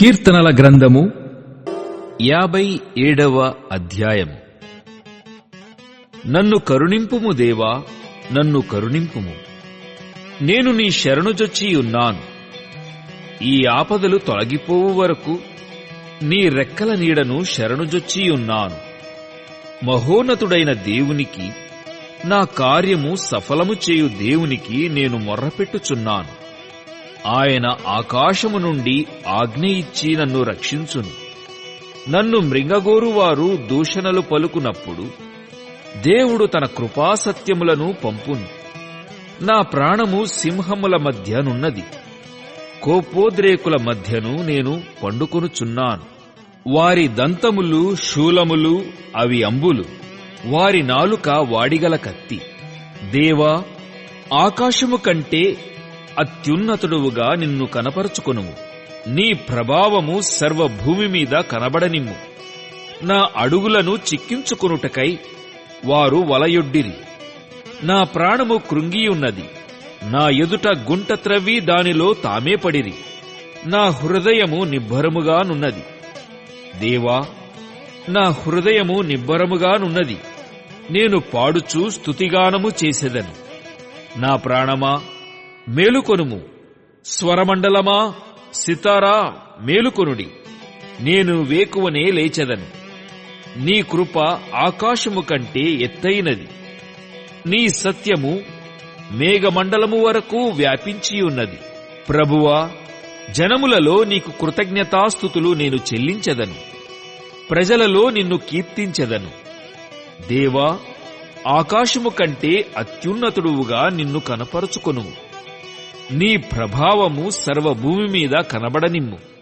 కీర్తనల గ్రంథము యాభై ఏడవ అధ్యాయము నన్ను కరుణింపుము దేవా నన్ను కరుణింపుము. నేను నీ శరణుజొచ్చి ఉన్నాను. ఈ ఆపదలు తొలగిపోవు వరకు నీ రెక్కల నీడను శరణుజొచ్చి ఉన్నాను. మహోన్నతుడైన దేవునికి నా కార్యము సఫలము చేయు దేవునికి నేను మొర్రపెట్టుచున్నాను. ఆయన ఆకాశము నుండి ఆజ్ఞ ఇచ్చి నన్ను రక్షించును. నన్ను మృంగగోరువారు దూషణలు పలుకునప్పుడు దేవుడు తన కృపాసత్యములను పంపును. నా ప్రాణము సింహముల మధ్యనున్నది. కోపోద్రేకుల మధ్యను నేను పండుకొనుచున్నాను. వారి దంతములు శూలములు అవి అంబులు. వారి నాలుక వాడిగల కత్తి. దేవా ఆకాశము కంటే అత్యున్నతుడువుగా నిన్ను కనపరుచుకొనుము నీ ప్రభావము సర్వభూమి మీద కనబడనిమ్ము. నా అడుగులను చిక్కించుకొనుటకై వారు వలయొడ్డిరి. నా ప్రాణము కృంగియున్నది. నా ఎదుట గుంట త్రవ్వి దానిలో తామే పడిరి. నా హృదయము నిబ్బరముగానున్నది దేవా నా హృదయము నిబ్బరముగానున్నది నేను పాడుచూ స్తుతిగానము చేసేదను. నా ప్రాణమా మేలుకొనుము. స్వరమండలమా? సితారా మేలుకొనుడి. నేను వేకువనే లేచెదను. నీ కృప ఆకాశము కంటే ఎత్తైనది నీ సత్యము మేఘమండలము వరకు వ్యాపించి ఉన్నది ప్రభువా జనములలో నీకు కృతజ్ఞతాస్థుతులు నేను చెల్లించెదను. ప్రజలలో నిన్ను కీర్తించెదను. దేవా ఆకాశము కంటే అత్యున్నతుడువుగా నిన్ను కనపరుచుకొనుము. నీ ప్రభావము సర్వభూమి మీద కనబడనిమ్ము.